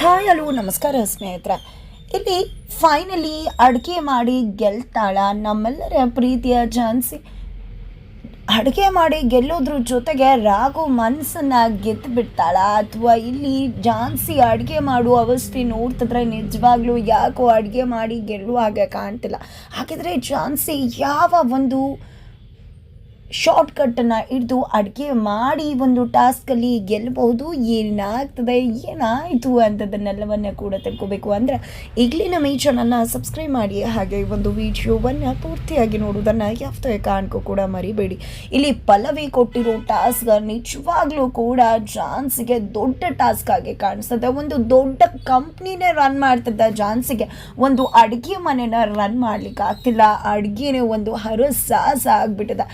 Hi, hello, ನಮಸ್ಕಾರ ಸ್ನೇಹಿತರೆ. ಇಲ್ಲಿ ಫೈನಲಿ ಅಡುಗೆ ಮಾಡಿ ಗೆಲ್ತಾಳ ನಮ್ಮೆಲ್ಲರ ಪ್ರೀತಿಯ ಝಾನ್ಸಿ. ಅಡುಗೆ ಮಾಡಿ ಗೆಲ್ಲೋದ್ರ ಜೊತೆಗೆ ರಾಗು ಮನಸ್ಸನ್ನು ಗೆದ್ದು ಬಿಡ್ತಾಳ ಅಥವಾ ಇಲ್ಲಿ ಝಾನ್ಸಿ ಅಡುಗೆ ಮಾಡುವ ಅವಸ್ಥೆ ನೋಡ್ತಿದ್ರೆ ನಿಜವಾಗ್ಲೂ ಯಾಕೋ ಅಡುಗೆ ಮಾಡಿ ಗೆಲ್ಲುವ ಹಾಗೆ ಕಾಣ್ತಿಲ್ಲ. ಹಾಗಿದ್ರೆ ಝಾನ್ಸಿ ಯಾವ ಒಂದು ಶಾರ್ಟ್ಕಟ್ಟನ್ನು ಹಿಡಿದು ಅಡುಗೆ ಮಾಡಿ ಒಂದು ಟಾಸ್ಕಲ್ಲಿ ಗೆಲ್ಲಬಹುದು ಏನಾಗ್ತದೆ, ಏನಾಯಿತು ಅಂಥದ್ದನ್ನೆಲ್ಲವನ್ನು ಕೂಡ ತಿಳ್ಕೋಬೇಕು. ಅಂದರೆ ಈಗಲೇ ನಮ್ಮ ಈ ಚಾನಲ್ನ ಸಬ್ಸ್ಕ್ರೈಬ್ ಮಾಡಿ, ಹಾಗೆ ಒಂದು ವಿಡಿಯೋವನ್ನು ಪೂರ್ತಿಯಾಗಿ ನೋಡುವುದನ್ನು ಯಾವುದೇ ಕಾರಣಕ್ಕೂ ಕೂಡ ಮರಿಬೇಡಿ. ಇಲ್ಲಿ ಪಲ್ಲವಿ ಕೊಟ್ಟಿರೋ ಟಾಸ್ಕ್ ನಿಜವಾಗ್ಲೂ ಕೂಡ ಜಾನ್ಸಿಗೆ ದೊಡ್ಡ ಟಾಸ್ಕ್ ಆಗಿ ಕಾಣಿಸ್ತದೆ. ಒಂದು ದೊಡ್ಡ ಕಂಪ್ನಿನೇ ರನ್ ಮಾಡ್ತಿದ್ದ ಜಾನ್ಸಿಗೆ ಒಂದು ಅಡುಗೆ ಮನೆನ ರನ್ ಮಾಡ್ಲಿಕ್ಕೆ ಆಗ್ತಿಲ್ಲ ಅಡುಗೆನೇ ಒಂದು ಹರಸಾಹಸ ಆಗ್ಬಿಟ್ಟಿದೆ.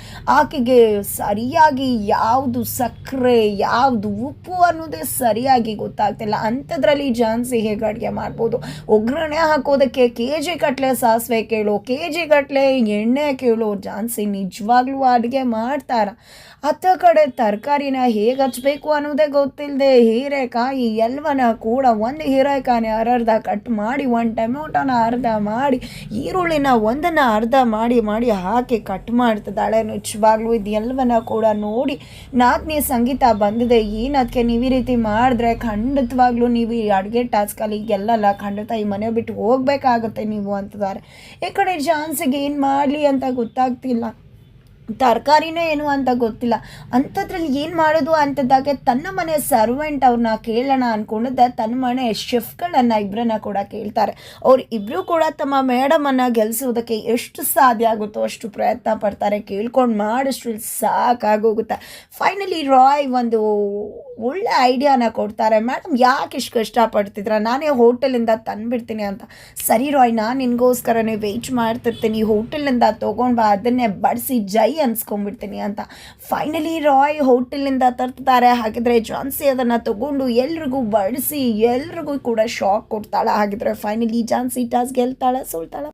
ಆಕೆಗೆ ಸರಿಯಾಗಿ ಯಾವುದು ಸಕ್ಕರೆ, ಯಾವುದು ಉಪ್ಪು ಅನ್ನೋದೇ ಸರಿಯಾಗಿ ಗೊತ್ತಾಗ್ತಿಲ್ಲ. ಅಂಥದ್ರಲ್ಲಿ ಜಾನ್ಸಿ ಹೇಗೆ ಅಡುಗೆ ಮಾಡ್ಬೋದು? ಒಗ್ಗರಣೆ ಹಾಕೋದಕ್ಕೆ ಕೆ ಜಿ ಗಟ್ಟಲೆ ಸಾಸಿವೆ ಕೇಳು, ಕೆ ಜಿ ಗಟ್ಟಲೆ ಎಣ್ಣೆ ಕೇಳು. ಜಾನ್ಸಿ ನಿಜವಾಗ್ಲೂ ಅಡುಗೆ ಮಾಡ್ತಾರ. ಹತ್ತ ಕಡೆ ತರಕಾರಿನ ಹೇಗೆ ಹಚ್ಚಬೇಕು ಅನ್ನೋದೇ ಗೊತ್ತಿಲ್ಲದೆ ಹೀರೆಕಾಯಿ ಎಲ್ಲವನ್ನ ಕೂಡ ಒಂದು ಹೀರೆಕಾಯಿನ ಅರ್ಧ ಕಟ್ ಮಾಡಿ, ಒಂದು ಟೊಮೆಟೊನ ಅರ್ಧ ಮಾಡಿ, ಈರುಳ್ಳಿನ ಒಂದನ್ನು ಅರ್ಧ ಮಾಡಿ ಮಾಡಿ ಹಾಕಿ ಕಟ್ ಮಾಡ್ತಿದ್ದಾಳೆ ನಿಜವಾಗ್ಲೂ. ಇದು ಎಲ್ಲವನ್ನ ಕೂಡ ನೋಡಿ ನಾಲ್ಕನೇ ಸಂಗೀತ ಬಂದಿದೆ. ಏನು ಅದಕ್ಕೆ ನೀವು ಈ ರೀತಿ ಮಾಡಿದ್ರೆ ಖಂಡಿತವಾಗ್ಲೂ ನೀವು ಈ ಅಡುಗೆ ಟಾಸ್ಕಲ್ಲಿ ಗೆಲ್ಲಲ್ಲ ಖಂಡಿತ ಈ ಮನೆ ಬಿಟ್ಟು ಹೋಗ್ಬೇಕಾಗುತ್ತೆ ನೀವು ಅಂತಿದ್ದಾರೆ ಈ ಕಡೆ ಜಾನ್ಸಿಗೆ ಏನು ಮಾಡಲಿ ಅಂತ ಗೊತ್ತಾಗ್ತಿಲ್ಲ. ತರಕಾರಿನೇ ಏನು ಅಂತ ಗೊತ್ತಿಲ್ಲ. ಅಂಥದ್ರಲ್ಲಿ ಏನು ಮಾಡೋದು ಅಂಥದ್ದಾಗೆ ತನ್ನ ಮನೆ ಸರ್ವೆಂಟ್ ಅವ್ರನ್ನ ಕೇಳೋಣ ಅಂದ್ಕೊಂಡಿದ್ದೆ ತನ್ನ ಮನೆ ಶೆಫ್ಗಳನ್ನು ಇಬ್ಬರನ್ನ ಕೂಡ ಕೇಳ್ತಾರೆ. ಅವ್ರು ಇಬ್ಬರು ಕೂಡ ತಮ್ಮ ಮೇಡಮನ್ನು ಗೆಲ್ಲಿಸೋದಕ್ಕೆ ಎಷ್ಟು ಸಾಧ್ಯ ಆಗುತ್ತೋ ಅಷ್ಟು ಪ್ರಯತ್ನ ಪಡ್ತಾರೆ. ಕೇಳ್ಕೊಂಡು ಮಾಡಿಷ್ಟು ಸಾಕಾಗೋಗುತ್ತೆ. ಫೈನಲಿ ರಾಯ್ ಒಂದು ಒಳ್ಳೆ ಐಡಿಯಾನ ಕೊಡ್ತಾರೆ. ಮೇಡಮ್ ಯಾಕೆ ಇಷ್ಟು ಕಷ್ಟಪಡ್ತಿದ್ರ? ನಾನೇ ಹೋಟೆಲಿಂದ ತಂದುಬಿಡ್ತೀನಿ ಅಂತ. ಸರಿ ರಾಯ್, ನಾನು ನಿನಗೋಸ್ಕರನೇ ವೆಯ್ಟ್ ಮಾಡ್ತಿರ್ತೀನಿ. ಹೋಟೆಲಿಂದ ತೊಗೊಂಡು ಬಾ, ಅದನ್ನೇ ಬಡಿಸಿ ಜೈ ಅನ್ಸ್ಕೊಂಡ್ಬಿಡ್ತೀನಿ ಅಂತ. ಫೈನಲಿ ರಾಯ್ ಹೋಟೆಲಿಂದ ತರ್ತಾರೆ ಹಾಗಿದ್ರೆ ಜಾನ್ಸಿ ಅದನ್ನು ತೊಗೊಂಡು ಎಲ್ರಿಗೂ ಬಡಿಸಿ ಎಲ್ರಿಗೂ ಕೂಡ ಶಾಕ್ ಕೊಡ್ತಾಳೆ. ಹಾಗಿದ್ರೆ ಫೈನಲಿ ಜಾನ್ಸಿ ಟಾಸ್ ಗೆಲ್ತಾಳೆ ಸೋಲ್ತಾಳೆ.